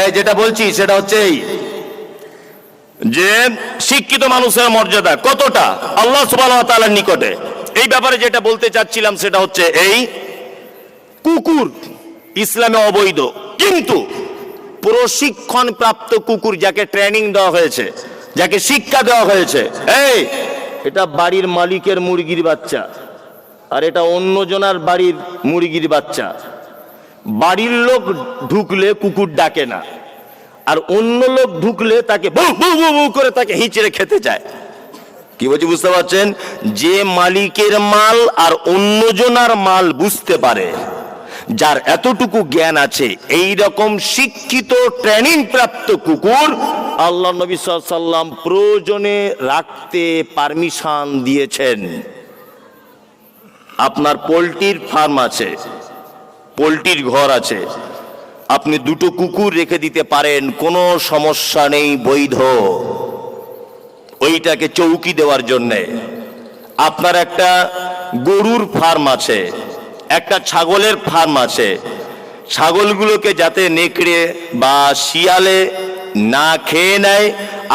এই, যেটা বলছি, সেটা হচ্ছে এই। যে শিক্ষিত মানুষের মর্যাদা কতটা আল্লাহ ওয়া নিকটে। এই ব্যাপারে যেটা বলতে চাচ্ছিলাম, সেটা হচ্ছে এই কুকুর ইসলামে অবৈধ। কিন্তু প্রশিক্ষণ প্রাপ্ত কুকুর যাকে ট্রেনিং দেওয়া হয়েছে, যাকে শিক্ষা দেওয়া হয়েছে, এই, এটা বাড়ির মালিকের মুরগির বাচ্চা, আর এটা অন্যজনার বাড়ির মুরগির বাচ্চা। বাড়ির লোক ঢুকলে কুকুর ডাকে না। আর অন্য লোক ঢুকলে তাকে বউ বউ বউ বউ করে তাকে হিঁচড়ে খেতে চায়। কি বলছি, বুঝতে পারছেন? যে মালিকের মাল আর অন্যজনার মাল বুঝতে পারে, যার এতটুকু জ্ঞান আছে, এই রকম শিক্ষিত ট্রেনিং প্রাপ্ত কুকুর আল্লাহ নবী সাল্লাম প্রয়োজনে রাখতে পারমিশন দিয়েছেন। আপনার পোলট্রির ফার্ম আছে পোলট্রির ঘর আছে। আপনি দুটো কুকুর রেখে দিতে পারেন, কোনো সমস্যা নেই, বৈধ। ওইটাকে চৌকি দেওয়ার জন্যে। আপনার একটা গরুর ফার্ম আছে, একটা ছাগলের ফার্ম আছে। ছাগলগুলোকে যাতে নেকড়ে বা শিয়ালে না খেয়ে নেয়।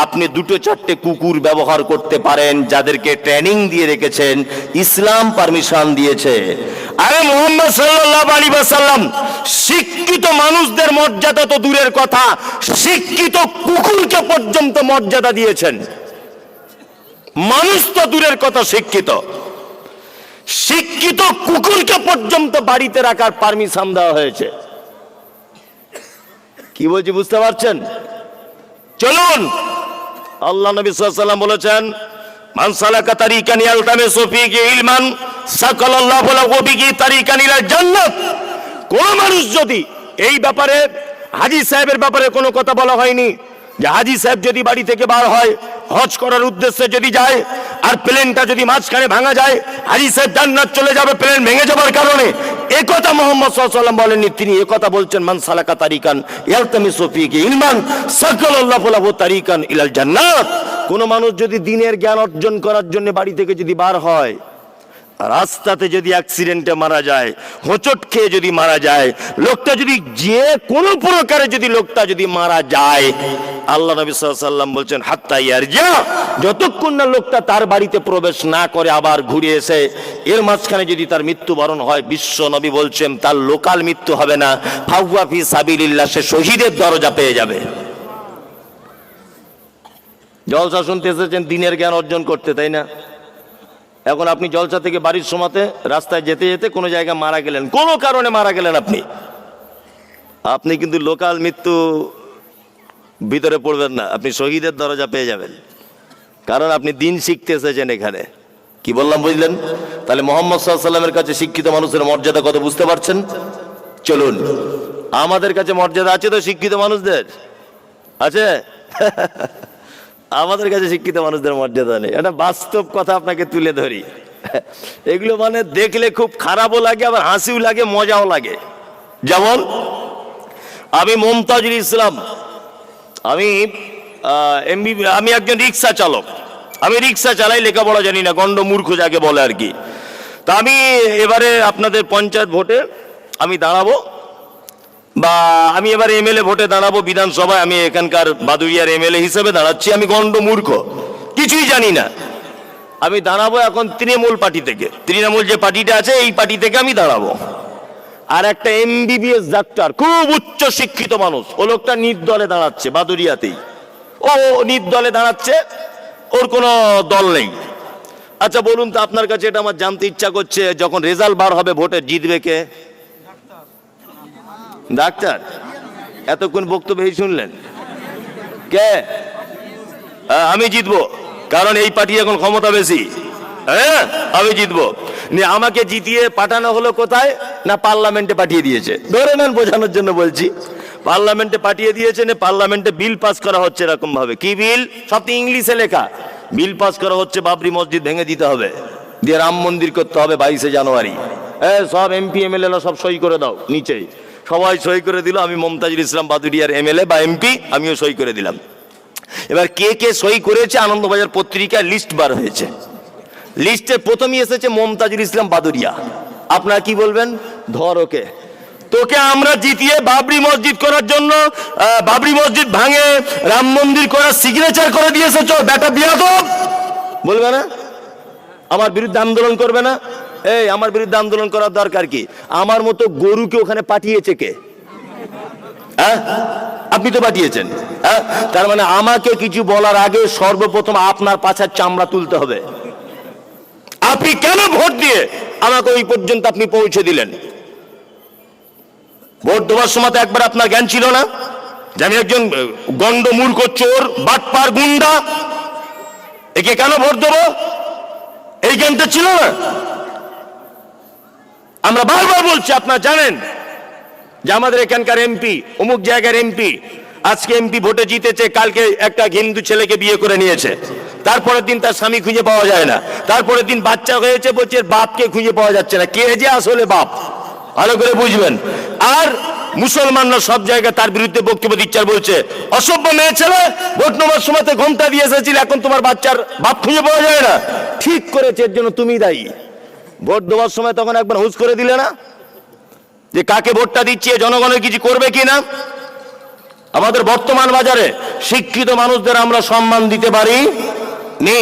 আপনি দুটো চারটে কুকুর ব্যবহার করতে পারেন, যাদেরকে ট্রেনিং দিয়ে রেখেছেন, ইসলাম পারমিশন দিয়েছে। আরে মোহাম্মদ সাল্লাল্লাহু আলাইহি ওয়াসাল্লাম, শিক্ষিত মানুষদের মর্যাদা তো দূরের কথা, শিক্ষিত কুকুরকে পর্যন্ত মর্যাদা দিয়েছেন। মানুষ তো দূরের কথা, শিক্ষিত। শিক্ষিত কুকুরকে পর্যন্ত বাড়িতে রাখার পারমিশন দেওয়া হয়েছে। কি বলছি, বুঝতে পারছেন? চলুন। আল্লাহ নবী সাল্লাম বলেছেন, মান সালাকা তারিকান ইয়ালতামিসু ফীহি ইলমান, সাকালাল্লাহু লাহু বিহি তারিকান ইলাল জান্নাত। কোন মানুষ যদি এই ব্যাপারে, হাজি সাহেবের ব্যাপারে কোনো কথা বলা হয়নি, যে হাজি সাহেব যদি বাড়ি থেকে বার হয়, হজ করার উদ্দেশ্যে যদি যায়, আর প্লেনটা যদি মাঝখানে ভাঙা যায়, হাজি সাহেব জান্নাত চলে যাবে প্লেন ভেঙে যাবার কারণে। এ কথা মোহাম্মদ সাল্লাম বলেননি। তিনি এ কথা বলছেন, মান সালাকা তারিকান ইয়ালতামিসু ফীহি ইলমান সাকালাল্লাহু লাহু তারিকান ইলাল জান্নাত। কোন মানুষ যদি দিনের জ্ঞান অর্জন করার জন্য বাড়ি থেকে যদি বার হয়, রাস্তাতে যদি অ্যাক্সিডেন্টে মারা যায়, হোঁচট খেয়ে যদি মারা যায়, লোকটা যদি যে কোনো প্রকারে যদি লোকটা যদি মারা যায় আল্লাহ নবী সাল্লাম বলছেন, হাত্তা ইয়ার যা যতক্ষণ না লোকটা তার বাড়িতে প্রবেশ না করে আবার ঘুরে এসে, এর মাঝখানে যদি তার মৃত্যুবরণ হয়, বিশ্ব নবী বলছেন, তার লোকাল মৃত্যু হবে না। ফাউয়া ফি সাবিলিল্লাহ, সে শহীদের দরজা পেয়ে যাবে। জলসা শুনতে এসেছেন, দিনের জ্ঞান অর্জন করতে, তাই না? এখন আপনি জলসা থেকে বাড়ির সময়তে রাস্তায় যেতে যেতে কোনো জায়গায় মারা গেলেন। কোনো কারণে মারা গেলেন আপনি। আপনি কিন্তু লোকাল মৃত্যু ভিতরে পড়বেন না, আপনি শহীদের দরজা পেয়ে যাবেন। কারণ আপনি দিন শিখতে এসেছেন এখানে। কি বললাম, বুঝলেন? তাহলে মোহাম্মদ সাল্লামের কাছে শিক্ষিত মানুষের মর্যাদা কত বুঝতে পারছেন? চলুন। আমাদের কাছে মর্যাদা আছে তো শিক্ষিত মানুষদের? আছে? আমাদের কাছে শিক্ষিত মানুষদের মর্যাদা নেই। এটা বাস্তব কথা আপনাকে তুলে ধরি। এগুলো মানে দেখলে খুব খারাপও লাগে, আবার হাসিও লাগে, মজাও লাগে। যেমন, আমি মমতাজুল ইসলাম আমি এমবি আমি একজন রিক্সা চালক। আমি রিক্সা চালাই, লেখাপড়া জানি না গন্ড মূর্খ যাকে বলে আর কি। তা আমি এবারে আপনাদের পঞ্চায়েত ভোটে আমি দাঁড়াবো, বা আমি এবার এমএলএ ভোটে দাঁড়াবো, বিধানসভায় আমি এখানকার বাদুরিয়ার এমএলএ হিসেবে দাঁড়াচ্ছি, আমি গণ্ড মূর্খ, কিছুই জানি না। আমি দাঁড়াবো এখন তৃণমূল পার্টি থেকে। তৃণমূল যে পার্টিটা আছে, এই পার্টি থেকে আমি দাঁড়াবো। আর একটা এমবিবিএস ডাক্তার খুব উচ্চ শিক্ষিত মানুষ। ও লোকটা নির্দলে দাঁড়াচ্ছে বাদুরিয়াতেই। ও নির্দলে দাঁড়াচ্ছে, ওর কোনো দল নেই। আচ্ছা বলুন তো আপনার কাছে এটা আমার জানতে ইচ্ছা করছে, যখন রেজাল্ট বার হবে, ভোটে জিতবে কে? ডাক্তার। এতক্ষণ বক্তব্য এই শুনলেন। কে? আমি জিতবো, কারণ এই পার্টি এখন ক্ষমতা বেশি। হ্যাঁ আমি জিতবো। আমাকে জিতিয়ে পাঠানো হলো কোথায়? না, পার্লামেন্টে পাঠিয়ে দিয়েছে। ধরে নেন বোঝানোর জন্য বলছি। পার্লামেন্টে পাঠিয়ে দিয়েছে, না, পার্লামেন্টে বিল পাস করা হচ্ছে এরকম ভাবে কি বিল? সব ইংলিশে লেখা। বিল পাস করা হচ্ছে বাবরি মসজিদ ভেঙে দিতে হবে। দিয়ে রাম মন্দির করতে হবে বাইশে জানুয়ারি। হ্যাঁ সব এমপি এমএলএ সব সই করে দাও নিচেই সবাই সই করে দিল, আমি মমতাজুল ইসলাম বাদুরিয়ার এমএলএ বা এমপি, আমিও সই করে দিলাম। এবার কে কে সই করেছে, আনন্দবাজার পত্রিকায় লিস্ট বার হয়েছে। লিস্টে প্রথমেই এসেছে মমতাজুল ইসলাম বাদুরিয়া আপনারা কি বলবেন? ধর ওকে। তোকে আমরা জিতিয়ে বাবরি মসজিদ করার জন্য বাবরি মসজিদ ভাঙে রাম মন্দির করার সিগনেচার করে চো বেটা বিয়া তো বলবে না? আমার বিরুদ্ধে আন্দোলন করবে না? এই, আমার বিরুদ্ধে আন্দোলন করার দরকার কি? আমার মতো গরুকে ওখানে পাঠিয়েছে কে? হ্যাঁ? আপনি তো পাঠিয়েছেন। হ্যাঁ? তার মানে আমাকে কিছু বলার আগে সর্বপ্রথম আপনার পাছার চামড়া তুলতে হবে। আপনি কেন ভোট দিয়ে আমাকে ওই পর্যন্ত আপনি পৌঁছে দিলেন? ভোট দেওয়ার সময় তো একবার আপনার জ্ঞান ছিল না যে আমি একজন গন্ড মূর্খ চোর, বাটপার গুন্ডা। একে কেন ভোট দেবো? এই জ্ঞানটা ছিল না। আমরা বারবার বলছি, আপনার জানেন যে আমাদের এখানকার এমপি, অমুক জায়গার এমপি আজকে এমপি ভোটে জিতেছে, কালকে একটা হিন্দু ছেলেকে বিয়ে করে নিয়েছে। তারপরের দিন তার স্বামী খুঁজে পাওয়া যায় না। তারপরের দিন বাচ্চা হয়েছে বলছে বাপকে খুঁজে পাওয়া যাচ্ছে না। কে যে আসলে বাপ? ভালো করে বুঝবেন। আর মুসলমানরা সব জায়গায় তার বিরুদ্ধে বক্তব্য দিচ্ছে বলছে, অসভ্য মেয়ে ছেলে, ভোট নেওয়ার সময় তো ঘণ্টা দিয়ে এসেছিল, এখন তোমার বাচ্চার বাপ খুঁজে পাওয়া যায় না। ঠিক করেছে, এর জন্য তুমি দায়ী। ভোট দেওয়ার সময় তখন একবার হুঁশ করে দিলে না, যে কাকে ভোটটা দিচ্ছে জনগণের কিছু করবে কি না আমাদের বর্তমান বাজারে শিক্ষিত মানুষদের আমরা সম্মান দিতে পারি নি?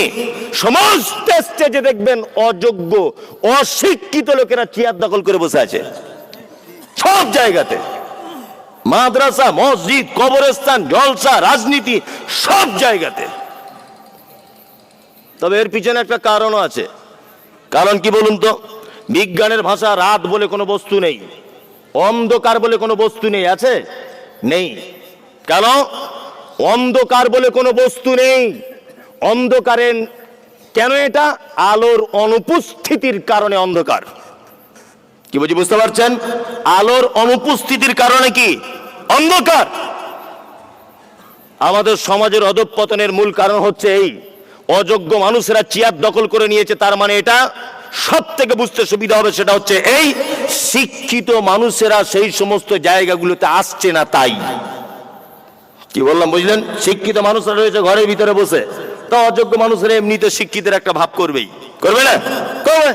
সমস্ত স্টেজে দেখবেন অযোগ্য, অশিক্ষিত লোকেরা চেয়ার দখল করে বসে আছে। সব জায়গাতে। মাদ্রাসা, মসজিদ, কবরস্থান, জলসা, রাজনীতি, সব জায়গাতে। তবে এর পিছনে একটা কারণও আছে। কারণ কি বলুন তো? বিজ্ঞানের ভাষা রাত বলে কোনো বস্তু নেই। অন্ধকার বলে কোনো বস্তু নেই, আছে? নেই। কেন? অন্ধকার বলে কোনো বস্তু নেই। অন্ধকারের কেন এটা? আলোর অনুপস্থিতির কারণে অন্ধকার। কি বলছি বুঝতে পারছেন? আলোর অনুপস্থিতির কারণে কি? অন্ধকার। আমাদের সমাজের অধঃপতনের মূল কারণ হচ্ছে এই। অযোগ্য মানুষেরা চেয়ার দখল করে নিয়েছে, তার মানে এটা সব থেকে বুঝতে সুবিধা হবে, সেটা হচ্ছে এই শিক্ষিত মানুষেরা সেই সমস্ত জায়গাগুলোতে আসছে না তাই। কি বললাম, বুঝলেন? শিক্ষিত মানুষরা রয়েছে, ঘরের ভিতরে বসে। তো অযোগ্য মানুষেরা এমনিতে শিক্ষিতের একটা ভাব করবেই। করবে না? করবে।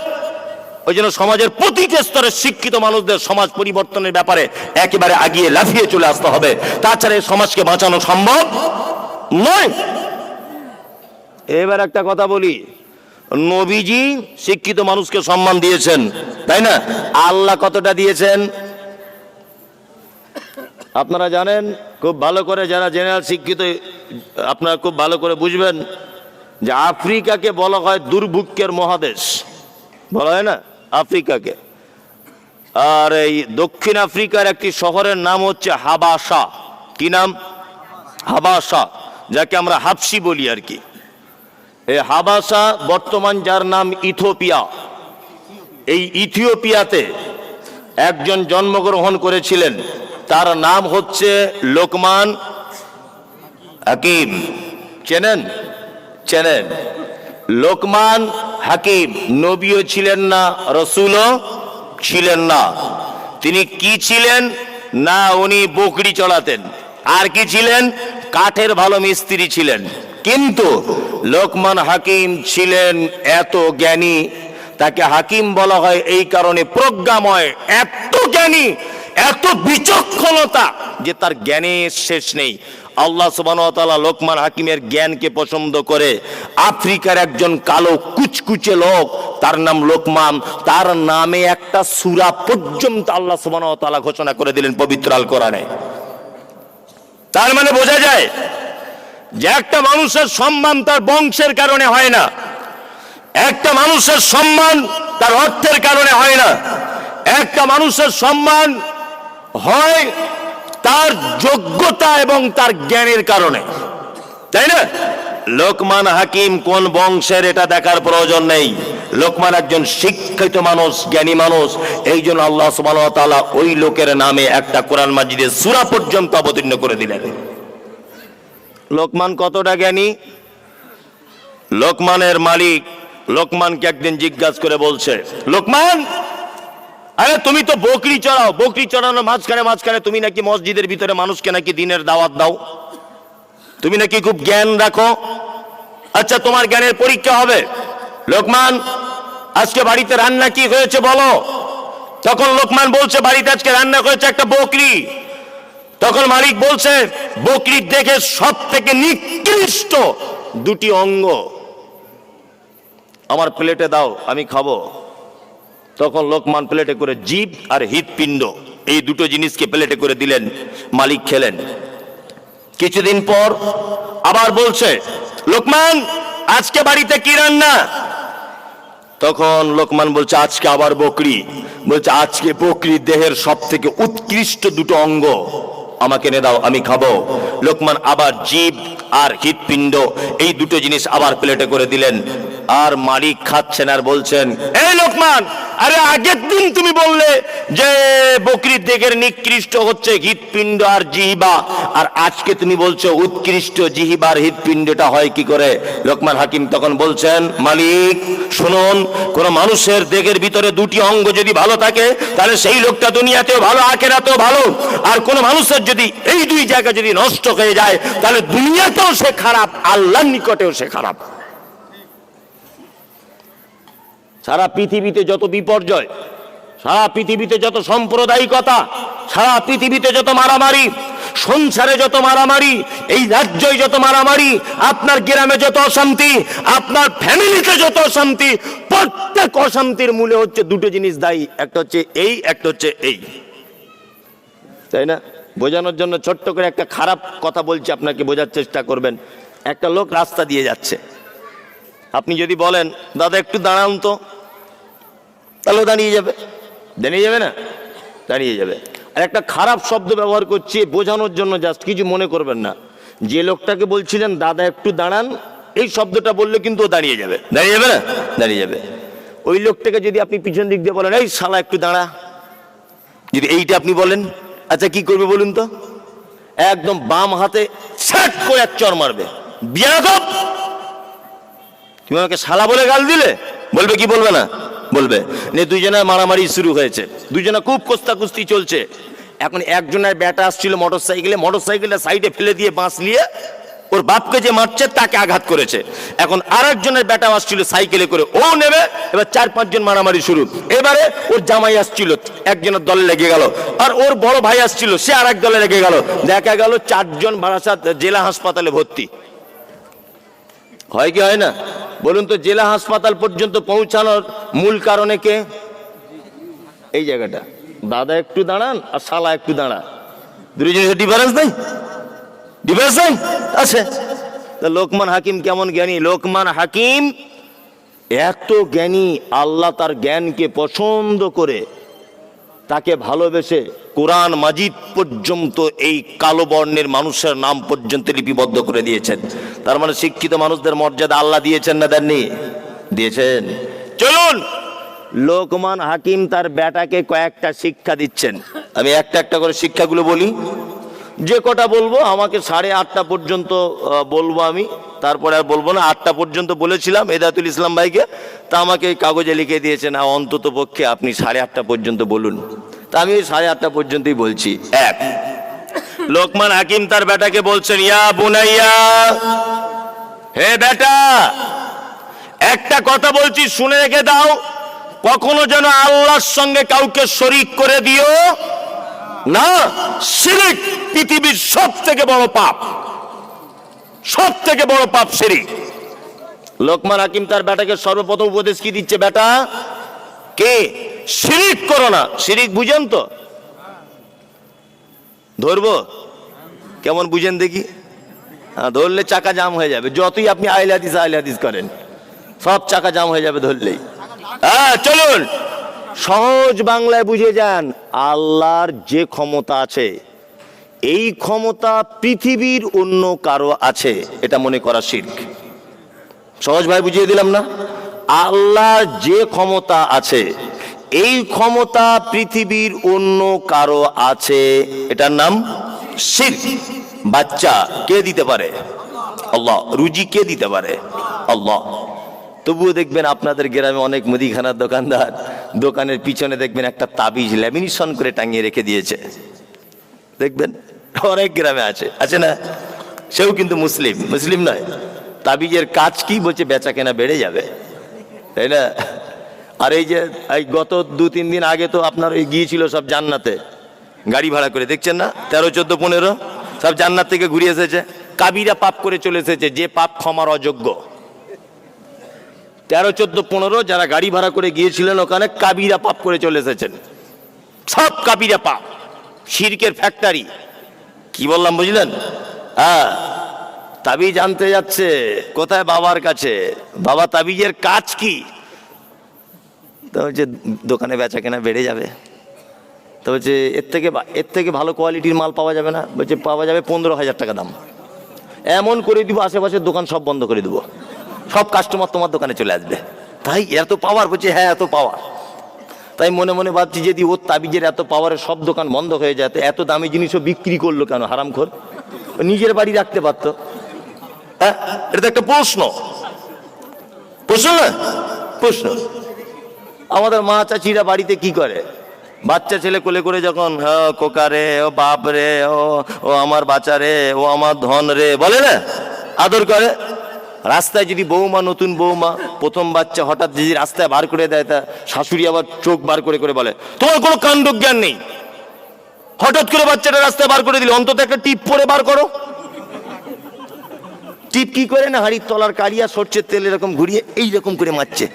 ওই জন্য সমাজের প্রতিটি স্তরে শিক্ষিত মানুষদের সমাজ পরিবর্তনের ব্যাপারে একেবারে আগিয়ে লাফিয়ে চলে আসতে হবে। তাছাড়া এই সমাজকে বাঁচানো সম্ভব নয়। এবার একটা কথা বলি। নবীজি শিক্ষিত মানুষকে সম্মান দিয়েছেন, তাই না? আল্লাহ কতটা দিয়েছেন? আপনারা জানেন, খুব ভালো করে যারা জেনারেল শিক্ষিত, আপনারা খুব ভালো করে বুঝবেন যে আফ্রিকাকে বলা হয় দুর্ভিক্ষের মহাদেশ। বলা হয় না? আফ্রিকাকে। আর এই দক্ষিণ আফ্রিকার একটি শহরের নাম হচ্ছে হাবাসা। কি নাম? হাবাসা, যাকে আমরা হাফসি বলি আর কি। এই হাবাসা বর্তমান যার নাম ইথোপিয়া এই ইথিওপিয়াতে একজন জন্মগ্রহণ করেছিলেন তার নাম হচ্ছে লোকমান হাকিম। চেনেন? চেনেন। লোকমান হাকিম, নবীও ছিলেন না, রসুলও ছিলেন না। তিনি কি ছিলেন? না, উনি বকরি চড়াতেন। আর কি ছিলেন? কাঠের ভালো মিস্ত্রি ছিলেন। কিন্তু লোকমান হাকিম ছিলেন এত জ্ঞানী, তাকে হাকিম বলা হয় এই কারণে প্রজ্ঞাময়। এত জ্ঞানী এত বিচক্ষণতা যে তার জ্ঞানের শেষ নেই। আল্লাহ সুবান লোকমান হাকিমের জ্ঞানকে পছন্দ করে আফ্রিকার একজন কালো কুচকুচে লোক, তার নাম লোকমান, তার নামে একটা সুরা পর্যন্ত আল্লাহ সুবান ঘোষণা করে দিলেন পবিত্র আল কোরআনে তার মানে বোঝা যায় যে একটা মানুষের সম্মান তার বংশের কারণে হয় না। একটা মানুষের সম্মান তার অর্থের কারণে হয় না। একটা মানুষের সম্মান হয় তার যোগ্যতা এবং তার জ্ঞানের কারণে। তাই না? লোকমান হাকিম কোন বংশের এটা দেখার প্রয়োজন নেই। লোকমান একজন শিক্ষিত মানুষ, জ্ঞানী মানুষ। এই জন্য আল্লাহ ওই লোকের নামে একটা কোরআন মাজিদের সুরা পর্যন্ত অবতীর্ণ করে দিলেন। লোকমান কতটা জ্ঞানী? লোকমানের মালিক লোকমানকে একদিন জিজ্ঞাসা করে বলছে, লোকমান আরে তুমি তো বকরি চড়াও, বকরি চড়ানোর মাঝখানে মাঝখানে তুমি নাকি মসজিদের ভিতরে মানুষকে নাকি দিনের দাওয়াত দাও। তুমি নাকি খুব জ্ঞান রাখো। আচ্ছা তোমার জ্ঞানের পরীক্ষা হবে। লোকমান, আজকে বাড়িতে রান্না কি হয়েছে বলো? তখন লোকমান বলছে, বাড়িতে আজকে রান্না করেছে একটা বকরি। তখন মালিক বলছে, বকরির দেখে সব থেকে নিকৃষ্ট দুটি অঙ্গ। আমার প্লেটে দাও, আমি খাব। তখন লোকমান প্লেটে করে জীব আর হৃৎপিণ্ড, এই দুটো জিনিসকে প্লেটে করে দিলেন, মালিক খেলেন। কিছুদিন পর আবার বলছে, লোকমান, আজকে বাড়িতে কি রান্না? তখন লোকমান বলছে, আজকে আবার বকরি। বলছে, আজকে বকরি দেহের সব থেকে উৎকৃষ্ট দুটো অঙ্গ। আমাকে এনে দাও, আমি খাব। লোকমান আবার জীব আর হৃৎপিণ্ড, এই দুটো জিনিস আবার প্লেটে করে দিলেন। আর মালিক খাচ্ছেন আর বলছেন, এই লোকমান, আরে আগের দিন তুমি বললে যে বকরির দেহের নিকৃষ্ট হচ্ছে হৃৎপিণ্ড আর জিহিবা, আর আজকে তুমি বলছো উৎকৃষ্ট জিহিবার হৃৎপিণ্ডটা হয় কি করে? লোকমান হাকিম তখন বলছেন, মালিক, শুনুন, কোন মানুষের দেহের ভিতরে দুটি অঙ্গ যদি ভালো থাকে, তাহলে সেই লোকটা দুনিয়াতেও ভালো, আখেরাতেও ভালো। আর কোন মানুষের যদি এই দুই জায়গা যদি নষ্ট হয়ে যায়, তাহলে দুনিয়াতেও সে খারাপ, আল্লাহর নিকটেও সে খারাপ। সারা পৃথিবীতে যত বিপর্যয়, সারা পৃথিবীতে যত সাম্প্রদায়িকতা, সারা পৃথিবীতে যত মারামারি, সংসারে যত মারামারি, এই রাজ্যই যত মারামারি, আপনার গ্রামে যত অশান্তি, আপনার ফ্যামিলিতে যত অশান্তি, প্রত্যেক অশান্তির মূলে হচ্ছে দুটো জিনিস দায়ী, একটা হচ্ছে এই, একটা হচ্ছে এই। তাই না? বোঝানোর জন্য ছোট্ট করে একটা খারাপ কথা বলছি, আপনাকে বোঝার চেষ্টা করবেন। একটা লোক রাস্তা দিয়ে যাচ্ছে। আপনি যদি বলেন, দাদা, একটু দাঁড়ান তো। তাহলে দাঁড়িয়ে যাবে। দাঁড়িয়ে যাবে না? দাঁড়িয়ে যাবে। আর একটা খারাপ শব্দ ব্যবহার করছি বোঝানোর জন্য জাস্ট কিছু মনে করবেন না। যে লোকটাকে বলছিলেন, দাদা, একটু দাঁড়ান। এই শব্দটা বললে কিন্তু দাঁড়িয়ে যাবে। দাঁড়িয়ে যাবে না? দাঁড়িয়ে যাবে। ওই লোকটাকে যদি আপনি পিছন দিক দিয়ে বলেন, এই শালা, একটু দাঁড়া। যদি এইটা আপনি বলেন আচ্ছা কি করবে বলুন তো? একদম বাম হাতে ছ্যাট করে এক চর মারবে। বিয়াদব! তুমি আমাকে শালা বলে গাল দিলে? বলবে কি বলবে না? বলবে। নে দুজনের মারামারি শুরু হয়েছে। দুজনে খুব কুস্তি চলছে। এখন একজনের ব্যাটা আসছিল মোটর সাইকেলে মোটর সাইকেলটা সাইডে ফেলে দিয়ে বাঁশ নিয়ে ওর বাপকে যে মারছে, তাকে আঘাত করেছে। এখন আর একজনের ব্যাটা আসছিল সাইকেলে করে। ও নেবে, এবার চার পাঁচজন মারামারি শুরু। এবারে ওর জামাই আসছিল, একজনের দলে লেগে গেল। আর ওর বড় ভাই আসছিল, সে আর এক দলে লেগে গেল। দেখা গেল চারজন বারাসাত জেলা হাসপাতালে ভর্তি। হয় কি হয় না? বলুন তো, জেলা হাসপাতাল পর্যন্ত পৌঁছানোর মূল কারণে কে? এই জায়গাটা। দাদা একটু দাঁড়ান আর শালা একটু দাঁড়ান দুই জিনিসের ডিফারেন্স নেই? ডিফারেন্স নেই? আছে। তা লোকমান হাকিম কেমন জ্ঞানী? লোকমান হাকিম এত জ্ঞানী, আল্লাহ তার জ্ঞানকে পছন্দ করে তাকে ভালোবেসে কোরআন মাজিদ পর্যন্ত এই কালো বর্ণের মানুষের নাম পর্যন্ত লিপিবদ্ধ করে দিয়েছেন। তার মানে শিক্ষিত মানুষদের মর্যাদা আল্লাহ দিয়েছেন না দেননি? দিয়েছেন। চলুন! লোকমান হাকিম তার বেটাকে কয়েকটা শিক্ষা দিচ্ছেন। আমি একটা একটা করে শিক্ষাগুলো বলি। যে কটা বলব আমাকে সাড়ে আটটা পর্যন্ত বলব আমি। তারপরে আর বলব না আটটা পর্যন্ত বলেছিলাম এদাতুল ইসলাম ভাইকে। তা আমাকে কাগজে লিখে দিয়েছেন "আ, অন্তত পক্ষে আপনি সাড়ে আটটা পর্যন্ত বলুন। তা আমি ওই সাড়ে আটটা পর্যন্তই বলছি। এক। লোকমান হাকিম তার বেটাকে বলছেন, ইয়া বুনাইয়া, হে বেটা, একটা কথা বলছি, শুনে রেখে দাও। কখনো যেন আল্লাহর সঙ্গে কাউকে শরিক করে দিও না, শিরিক পৃথিবীর সব থেকে বড় পাপ। সব থেকে বড় পাপ শিরিক। লোকমান হাকিম তার বেটাকে সর্বপ্রথম উপদেশ কি দিচ্ছে বেটা? কে? শিরিক করো না। শিরিক বুঝেন তো? ধরবো? কেমন বুঝেন দেখি? হ্যাঁ ধরলে চাকা জাম হয়ে যাবে। যতই আপনি আইল হাদিস হাদিস করেন, সব চাকা জাম হয়ে যাবে ধরলেই। হ্যাঁ চলুন। সহজ বাংলায় বুঝে যান, আল্লাহর যে ক্ষমতা আছে, এই ক্ষমতা পৃথিবীর অন্য কারও আছে, এটা মনে করা শির্ক। সহজ ভাই বুঝিয়ে দিলাম না? আল্লাহর যে ক্ষমতা আছে এই ক্ষমতা পৃথিবীর অন্য কারও আছে? এটার নাম শির্ক বাচ্চা কে দিতে পারে? আল্লাহ। রুজি কে দিতে পারে? আল্লাহ। তবুও দেখবেন আপনাদের গ্রামে অনেক মুদিখানার দোকানদার, দোকানের পিছনে দেখবেন একটা তাবিজ ল্যামিনেশন করে টাঙিয়ে রেখে দিয়েছে। দেখবেন অনেক গ্রামে আছে। আছে না? সেও কিন্তু মুসলিম। মুসলিম নয়। তাবিজের কাজ কি বলছে? বেচা কেনা বেড়ে যাবে। তাই না? আর এই যে, এই গত দু, তিন দিন আগে তো আপনার ওই গিয়েছিল সব জান্নাতে। গাড়ি ভাড়া করে, দেখছেন না? তেরো, চোদ্দ, পনেরো, সব জান্নাত থেকে ঘুরে এসেছে। কাবিরা পাপ করে চলে এসেছে, যে পাপ ক্ষমার অযোগ্য। তেরো, চোদ্দ, পনেরো, যারা গাড়ি ভাড়া করে গিয়েছিলেন ওখানে, কাবিরা পাপ করে চলে এসেছেন। সব কাবিরা পাপ। শিরকের ফ্যাক্টরি। কি বললাম, বুঝলেন? হ্যাঁ তাবিজ জানতে যাচ্ছে। কোথায় বাবার কাছে? বাবা তাবিজের কাজ কি? তো হচ্ছে দোকানে বেচা কেনা বেড়ে যাবে। তো হচ্ছে এর থেকে এর থেকে ভালো কোয়ালিটির মাল পাওয়া যাবে না, বলছে পাওয়া যাবে পনেরো হাজার টাকা দাম। এমন করে দিব আশেপাশের দোকান সব বন্ধ করে দেবো। সব কাস্টমার তোমার দোকানে চলে আসবে। তাই এত পাওয়ার বলছে হ্যাঁ এত পাওয়ার তাই মনে মনে ভাবছি যদি ওর তাবিজের এত পাওয়ারের সব দোকান বন্ধ হয়ে যায় এত দামি জিনিসও বিক্রি করল কেন হারামখোর? নিজের বাড়ি রাখতে পারতো। হ্যাঁ এটা তো একটা প্রশ্ন। প্রশ্ন না? প্রশ্ন। আমাদের মা চাচিরা বাড়িতে কি করে? বাচ্চা ছেলে কোলে করে যখন হ্যাঁ কোকা রে, ও বাপ রে, ও ও আমার বাচ্চা রে, ও আমার ধন রে, বলে না? আদর করে? রাস্তায় যদি বৌমা, নতুন বৌমা, প্রথম বাচ্চা হঠাৎ যদি রাস্তায় বার করে দেয়, তা শাশুড়ি আবার চোখ বার করে করে বলে, তোমার কোনো কাণ্ড জ্ঞান নেই? হঠাৎ করে বাচ্চাটা রাস্তায় বার করে দিলে, অন্তত একটা টিপ পরে বার করো। টিপ কি করে না, হাড়ির তলার কালিয়া সরষের তেল এরকম ঘুরিয়ে এইরকম করে মারছে।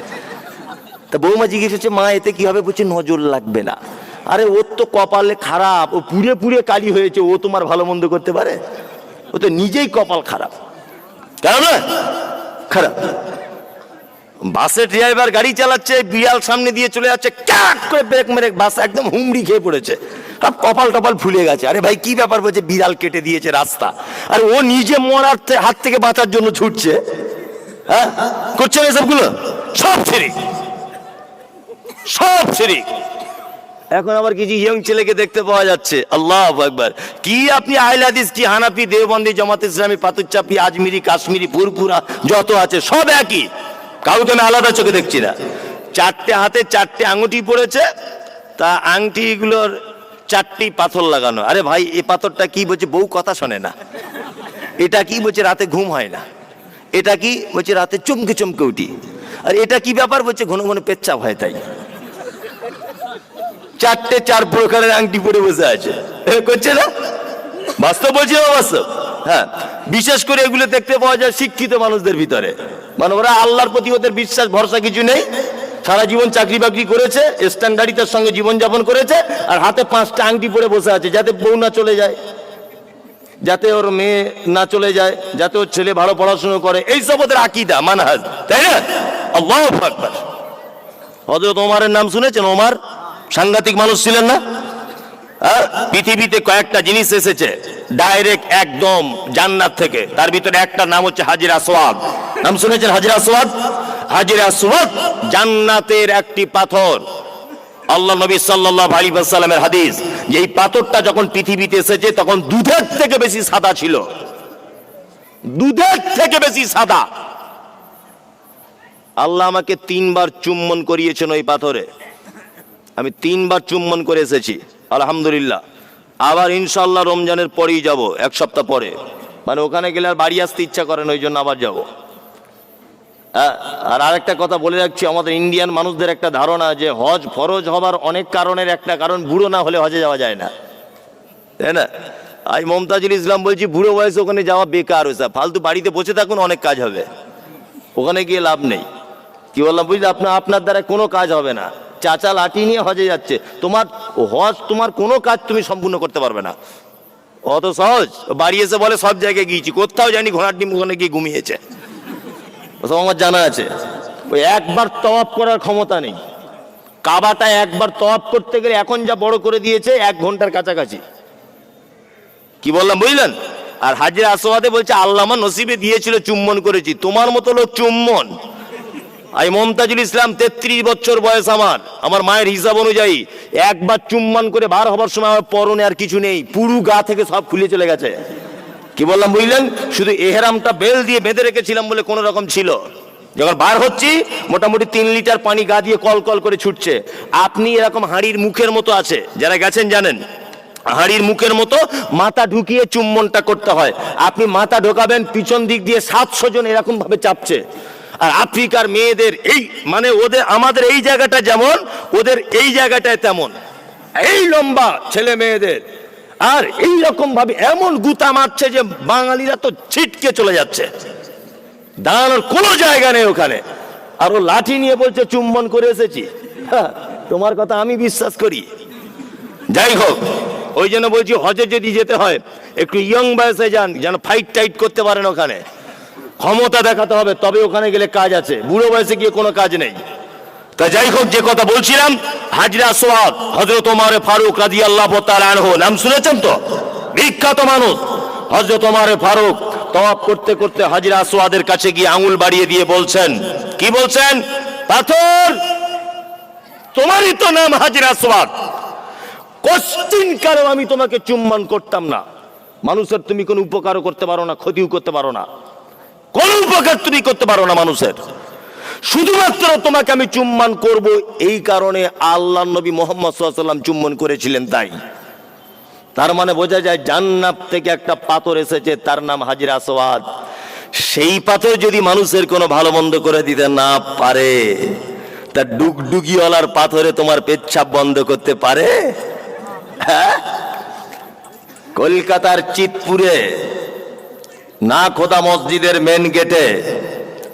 তা বৌমা জিজ্ঞেস হচ্ছে মা, এতে কি হবে বলছে, নজর লাগবে না। আরে, ওর তো কপালে খারাপ, ও পুড়ে পুড়ে কালি হয়েছে, ও তোমার ভালো মন্দ করতে পারে? ও তো নিজেই কপাল খারাপ। কেন না খারাপ। বাসের ড্রাইভার গাড়ি চালাচ্ছে, বিড়াল সামনে দিয়ে চলে যাচ্ছে, ক্যাক করে ব্রেক মেরে বাস একদম হুমড়ি খেয়ে পড়েছে। আর কপাল টপাল ফুলে গেছে। আরে ভাই, কি ব্যাপার বলছে, বিড়াল কেটে দিয়েছে রাস্তা। আর ও নিজে মরার হাত থেকে বাঁচার জন্য ছুটছে। হ্যাঁ? করছে না এসবগুলো? সব ছেড়ে। সব ছেড়ে এখন আবার কিছু ইয়ং ছেলেকে দেখতে পাওয়া যাচ্ছে। আল্লাহ একবার কি আপনি আইলাদিস কি হানাপি দেওবন্দি, জামাত ইসলামী পাতুচাপি আজমিরি, কাশ্মীরি, পুরপুরা, যত আছে, সব একই। কাউকে আমি আলাদা চোখে দেখছি না। চারটে হাতে চারটে আঙুটি পড়েছে, তা আংটিগুলোর চারটি পাথর লাগানো। আরে ভাই, এ পাথরটা কি বলছে? বউ কথা শোনে না। এটা কি বলছে? রাতে ঘুম হয় না। এটা কি বলছে? রাতে চমকে চমকে উঠি। আর এটা কি ব্যাপার বলছে? ঘন ঘন পেচ্ছাপ হয় তাই। চারটে চার প্রকারের আংটি পরে বসে আছে। করছে না? বাস্তব বলছি বাস্তব? হ্যাঁ বিশেষ করে এগুলো দেখতে পাওয়া যায় শিক্ষিত মানুষদের ভিতরে। মানে ওরা আল্লাহর প্রতি ওদের বিশ্বাস, ভরসা কিছু নেই। সারা জীবন চাকরি বাকরি করেছে স্ট্যান্ডার্ডিতার সঙ্গে জীবন যাপন করেছে, আর হাতে পাঁচটা আংটি পরে বসে আছে, যাতে বউ না চলে যায়, যাতে ওর মেয়ে না চলে যায়, যাতে ওর ছেলে ভালো পড়াশুনো করে। এইসব ওদের আকিদা, মানহাজ, তাই না? আল্লাহ হজরত ওমারের নাম শুনেছেন? ওমার সাংঘাতিক মানুষ ছিলেন না? পৃথিবীতে কয়েকটা জিনিস এসেছে ডাইরেক্ট একদম জান্নাত থেকে। তার ভিতরে একটা নাম হচ্ছে হাজির আসওয়াদ নাম শুনেছেন হাজির আসওয়াদ হাজির আসওয়াদ জান্নাতের একটি পাথর। আল্লাহ নবী সাল্লাল্লাহু আলাইহি ওয়াসাল্লামের হাদিস, যে এই পাথরটা যখন পৃথিবীতে এসেছে, তখন দুধের থেকে বেশি সাদা ছিল। দুধের থেকে বেশি সাদা। আল্লাহ আমাকে তিনবার চুম্বন করিয়েছেন ওই পাথরে। আমি তিনবার চুম্বন করে এসেছি, আলহামদুলিল্লাহ। আবার ইনশাল্লাহ রমজানের পরেই যাব, এক সপ্তাহ পরে। মানে ওখানে গেলে আর বাড়ি আসতে ইচ্ছা করেন ওই জন্য আবার যাব। আর আরেকটা কথা বলে রাখছি, আমাদের ইন্ডিয়ান মানুষদের একটা ধারণা যে হজ ফরজ হবার অনেক কারণের একটা কারণ, বুড়ো না হলে হজে যাওয়া যায় না। তাই না? আজ মমতাজুল ইসলাম বলছি, বুড়ো বয়সে ওখানে যাওয়া বেকার হয়েছে। ফালতু বাড়িতে বসে থাকুন, অনেক কাজ হবে। ওখানে গিয়ে লাভ নেই। কি বললাম, বুঝলি, আপনার আপনার দ্বারা কোনো কাজ হবে না। চাচা লাঠি নিয়ে হজে যাচ্ছে। তোমার হজ, তোমার কোনো কাজ তুমি সম্পূর্ণ করতে পারবে না। অত সহজ। বাড়ি এসে বলে, সব জায়গায় গিয়েছি। কোথাও জানি ঘোড়ার ডিম ওখানে গিয়ে ঘুমিয়েছে। ওসব আমার জানা আছে। ওই একবার তওয়াব করার ক্ষমতা নেই। কাবাটা একবার তওয়াব করতে গেলে এখন যা বড় করে দিয়েছে, এক ঘণ্টার কাছাকাছি। কি বললাম, বুঝলেন? আর হাজির আসোয়াদে বলছে, আল্লাহ আমার নসিবে দিয়েছিল চুম্বন করেছি। তোমার মতো লোক চুম্বন। আমি মমতাজুল ইসলাম তেত্রিশ বছর বয়স আমার। আমার মায়ের হিসাব অনুযায়ী একবার চুম্বন করে বার হবার সময় আমার পরনে আর কিছু নেই। পুরু গা থেকে সব খুলে চলে গেছে। কি বললাম বুঝলেন? শুধু এহেরামটা বেল দিয়ে বেঁধে রেখেছিলাম বলে কোনো রকম ছিল। যখন বার হচ্ছি, মোটামুটি তিন লিটার পানি গা দিয়ে কল কল করে ছুটছে। আপনি এরকম হাঁড়ির মুখের মতো আছে। যারা গেছেন জানেন, হাঁড়ির মুখের মতো মাথা ঢুকিয়ে চুম্বনটা করতে হয়। আপনি মাথা ঢোকাবেন, পিছন দিক দিয়ে সাতশো জন এরকম ভাবে চাপছে। আর আফ্রিকার মেয়েদের এই মানে ওদের আমাদের এই জায়গাটা যেমন ওদের এই জায়গাটায় তেমন। এই লম্বা ছেলে মেয়েদের। আর এই রকম ভাবে এমন গুতা মারছে যে বাঙালিরা তো ছিটকে চলে যাচ্ছে। দাঁড়ানোর কোনো জায়গা নেই ওখানে। আর ও লাঠি নিয়ে বলছে চুম্বন করে এসেছি। হ্যাঁ, তোমার কথা আমি বিশ্বাস করি। যাই হোক ওই জন্য বলছি হজে যদি যেতে হয় একটু ইয়ং বয়সে যান যেন ফাইট টাইট করতে পারেন ওখানে। ক্ষমতা দেখাতে হবে, তবে ওখানে গেলে কাজ আছে। বুড়ো বয়সে গিয়ে কোনো কাজ নেই। তা যাই হোক, যে কথা বলছিলাম, হাজরা সোয়াদ হজরত ফারুক রাজি আল্লাহ নাম শুনেছেন তো? বিখ্যাত মানুষ। হজরত ওমারে ফারুক তওয়াব করতে করতে হাজরা সোয়াদের কাছে গিয়ে আঙুল বাড়িয়ে দিয়ে বলছেন, কি বলছেন? পাথর, তোমারই তো নাম হাজরা সোয়াদ কষ্টিন কারণ আমি তোমাকে চুম্বন করতাম না? মানুষের তুমি কোনো উপকারও করতে পারো না, ক্ষতিও করতে পারো না। কোন উপকার তুমি করতে পারো না মানুষের। শুধুমাত্র তোমাকে আমি চুম্বন করব এই কারণে আল্লাহ নবী মোহাম্মদ সাল্লাম চুম্বন করেছিলেন তাই। তার মানে বোঝা যায় জান্নাত থেকে একটা পাথর এসেছে, তার নাম হাজির আসওয়াদ। সেই পাথর যদি মানুষের কোনো ভালো মন্দ করে দিতে না পারে, তা ডুগডুগিওয়ালার পাথরে তোমার পেচ্ছাপ বন্ধ করতে পারে? হ্যাঁ? কলকাতার চিতপুরে না খোদা মসজিদের মেন গেটে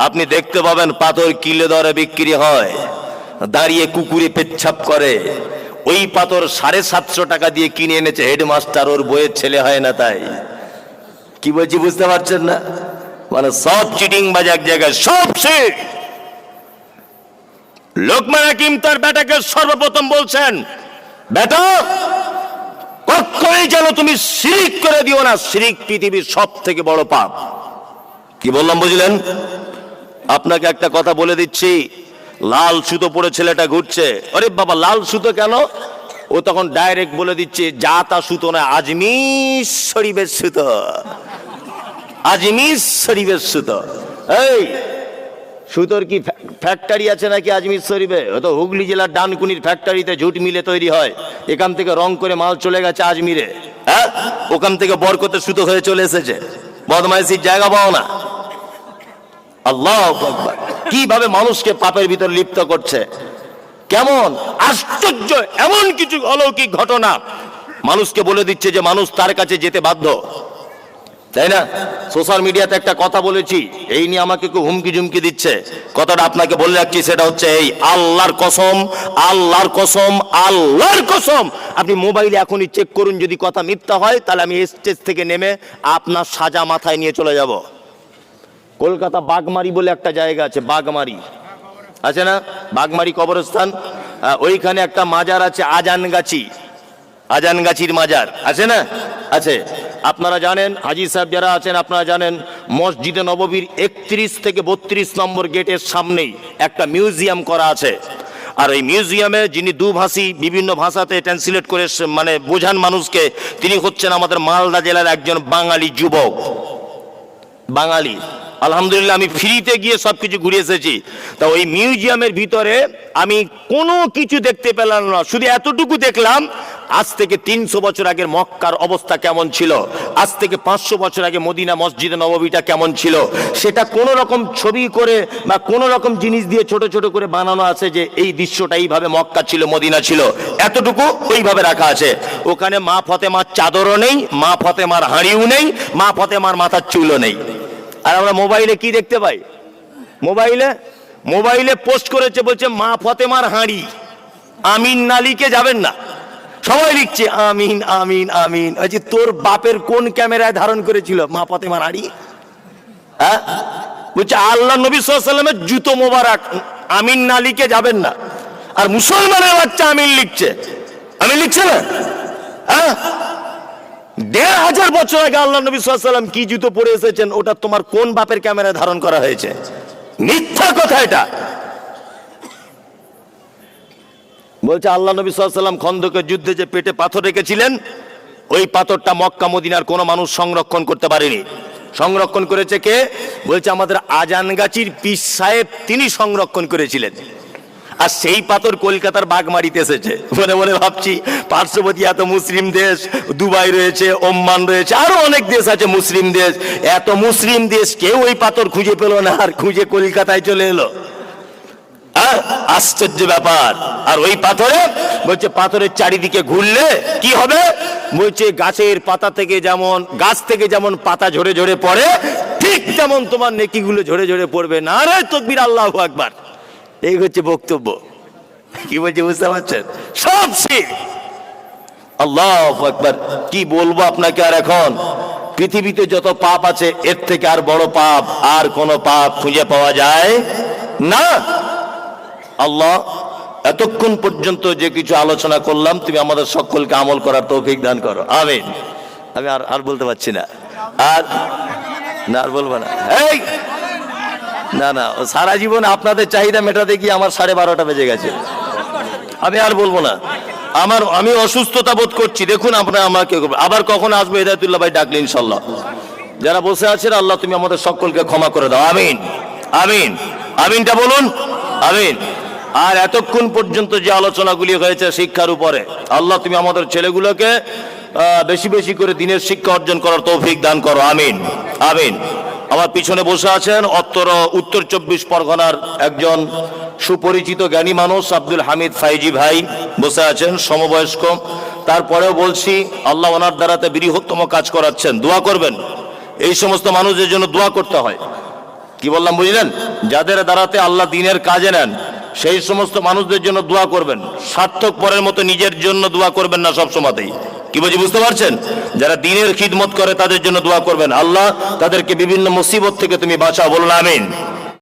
আপনি দেখতে পাবেন পাথর কিলে দরে বিক্রি হয়, দাঁড়িয়ে কুকুরে পেচ্ছাপ করে। ওই পাথর সাড়ে সাতশো টাকা দিয়ে কিনে এনেছে, হেডমাস্টার, ওর বইয়ের ছেলে হয় না তাই। কি বলছি বুঝতে পারছেন না? মানে সব চিটিং বাজ এক জায়গায়, সব সে লোকমান হাকিম তার বেটাকে সর্বপ্রথম বলছেন, বেটা কখনোই যেন তুমি শিরিক করে দিও না, শিরিক পৃথিবীর সব থেকে বড় পাপ। কি বললাম, বুঝলেন? আপনাকে একটা কথা বলে দিচ্ছি, লাল সুতো পরে ছেলেটা ঘুরছে। আরে বাবা, লাল সুতো কেন? ও তখন ডাইরেক্ট বলে দিচ্ছে, যা তা সুতো না আজমির শরীফের সুতো। আজমির শরীফের সুতো। এই সুতোর কি ফ্যা- ফ্যাক্টরি আছে নাকি আজমির শরীফে? তো হুগলি জেলার ডানকুনির ফ্যাক্টরিতে ঝুট মিলে তৈরি হয়। এখান থেকে রং করে মাল চলে গেছে আজমিরে। হ্যাঁ? ওখান থেকে বরকতের সুতো হয়ে চলে এসেছে। বদমাইশির জায়গা পাও না। আল্লাহ কীভাবে মানুষকে পাপের ভিতর লিপ্ত করছে? কেমন? আশ্চর্য! এমন কিছু অলৌকিক ঘটনা। মানুষকে বলে দিচ্ছে যে মানুষ তার কাছে যেতে বাধ্য। তাই না? সোশ্যাল মিডিয়াতে একটা কথা বলেছি, এই নিয়ে আমাকে কেউ হুমকি ঝুমকি দিচ্ছে। কথাটা আপনাকে বলে রাখছি, সেটা হচ্ছে এই, আল্লাহর কসম আল্লাহর কসম আল্লাহর কসম। আপনি মোবাইলে এখনই চেক করুন, যদি কথা মিথ্যা হয়, তাহলে আমি স্টেজ থেকে নেমে আপনার সাজা মাথায় নিয়ে চলে যাব। কলকাতা বাগমারি বলে একটা জায়গা আছে বাগমারি আছে না? বাগমারি কবরস্থান। ওইখানে একটা মাজার আছে, আজানগাছি। আজানগাছির মাজার। আছে না? আছে। আপনারা জানেন, হাজি সাহেব যারা আছেন, আপনারা জানেন, মসজিদে নববীর একত্রিশ থেকে বত্রিশ নম্বর গেটের সামনেই একটা মিউজিয়াম করা আছে। আর এই মিউজিয়ামে যিনি দুভাষী বিভিন্ন ভাষাতে ট্রান্সলেট করে মানে বোঝান মানুষকে, তিনি হচ্ছেন আমাদের মালদা জেলার একজন বাঙালি যুবক। বাঙালি। আলহামদুলিল্লাহ, আমি ফ্রিতে গিয়ে সব কিছু ঘুরে এসেছি। তা ওই মিউজিয়ামের ভিতরে আমি কোনো কিছু দেখতে পেলাম না। শুধু এতটুকু দেখলাম আজ থেকে তিনশো বছর আগের মক্কার অবস্থা কেমন ছিল? আজ থেকে পাঁচশো বছর আগে মদিনা মসজিদে নববীটা কেমন ছিল? সেটা কোনো রকম ছবি করে বা কোনো রকম জিনিস দিয়ে ছোট ছোট করে বানানো আছে যে এই দৃশ্যটা এইভাবে মক্কা ছিল, মদিনা ছিল। এতটুকু ওইভাবে রাখা আছে। ওখানে মা ফতেমার চাদরও নেই, মা ফতেমার হাঁড়িও নেই, মা ফতেমার মাথার চুলও নেই। আর আমরা মোবাইলে কি দেখতে পাই? মোবাইলে মোবাইলে পোস্ট করেছে বলছে, মা ফতেমার হাঁড়ি, আমিন নালিকে যাবেন না। সবাই লিখছে, আমিন আমিন আমিন। ওই যে তোর বাপের কোন ক্যামেরায় ধারণ করেছিল? মা ফতেমার হাঁড়ি হ্যাঁ? বলছে, আল্লাহ নবী জুতো মোবারক, আমিন না লিখে যাবেন না। আর মুসলমানের বাচ্চা আমিন লিখছে। আমিন লিখছে না? হ্যাঁ? দেড় হাজার বছর আগে আল্লাহ নবী সাল্লাম কি জুতো পরে এসেছেন? ওটা তোমার কোন বাপের ক্যামেরায় ধারণ করা হয়েছে? মিথ্যা কথা এটা। বলছে, আল্লাহ নবী সাল্লাম খন্দকের যুদ্ধে যে পেটে পাথর রেখেছিলেন, ওই পাথরটা মক্কা, মদিনার কোনো মানুষ সংরক্ষণ করতে পারেনি। সংরক্ষণ করেছে কে? বলছে, আমাদের আজানগাছির পীর সাহেব তিনি সংরক্ষণ করেছিলেন। আর সেই পাথর কলকাতার বাগমারিতে এসেছে। মনে মনে ভাবছি, পার্শ্ববর্তী এত মুসলিম দেশ, দুবাই রয়েছে ওম্মান রয়েছে, আরও অনেক দেশ আছে মুসলিম দেশ। এত মুসলিম দেশ, কেউ ওই পাথর খুঁজে পেল না, আর খুঁজে কলকাতায় চলে এলো। আশ্চর্য ব্যাপার। আর ওই পাথরে বলছে, পাথরের চারিদিকে ঘুরলে কি হবে? বলছে, গাছের পাতা থেকে যেমন, গাছ থেকে যেমন পাতা ঝরে ঝরে পড়ে, ঠিক তেমন তোমার নেকিগুলো ঝরে ঝরে পড়বে। না রে তকবির, আল্লাহ আকবার। এই হচ্ছে বক্তব্য। কি বলছে বুঝতে পারছেন? সব শিখ আল্লাহ আকবার। কি বলব আপনাকে আর এখন? পৃথিবীতে যত পাপ আছে, এর থেকে আর বড় পাপ আর কোন পাপ খুঁজে পাওয়া যায় না। আল্লাহ, এতক্ষণ পর্যন্ত যে কিছু আলোচনা করলাম, তুমি আমাদের সকলকে আমল করার তৌফিক দান করো। আমিন। আমি আর আর বলতে পারছি না। আর না, আর বলব না। এই! না না সারা জীবন আপনাদের চাহিদা মেটাতে গিয়ে আমার সাড়ে বারোটা বেজে গেছে। আমি আর বলব না। আমার, আমি অসুস্থতা বোধ করছি। দেখুন আপনারা আমাকে আবার কখন আসবে হেদায়তুল্লাহ ভাই ডাকলে ইনশাল্লাহ যারা বসে আছেন আল্লাহ তুমি আমাদের সকলকে ক্ষমা করে দাও। আমিন। আমিন। আমিনটা বলুন। আমিন। আর এতক্ষণ পর্যন্ত যে আলোচনাগুলি হয়েছে শিক্ষার উপরে, আল্লাহ তুমি আমাদের ছেলেগুলোকে বেশি বেশি করে দিনের শিক্ষা অর্জন করার তৌফিক দান করো। আমিন আমিন। আমার পিছনে বসে আছেন অত্তর, উত্তর চব্বিশ পরগনার একজন সুপরিচিত জ্ঞানী মানুষ, আব্দুল হামিদ ফাইজি ভাই বসে আছেন, সমবয়স্ক। তারপরেও বলছি, আল্লাহ ওনার দ্বারাতে বৃহত্তম কাজ করাচ্ছেন। দোয়া করবেন। এই সমস্ত মানুষের জন্য দোয়া করতে হয়। কি বললাম, বুঝলেন? যাদের দ্বারাতে আল্লাহ দিনের কাজে নেন সেই সমস্ত মানুষদের জন্য দোয়া করবেন। সার্থক পরের মতো নিজের জন্য দোয়া করবেন না সব সময়তেই। কি বলছি, বুঝতে পারছেন? যারা দিনের খিদমত করে তাদের জন্য দোয়া করবেন। আল্লাহ তাদেরকে বিভিন্ন মুসিবত থেকে তুমি বাঁচাও। বলুন, আমিন।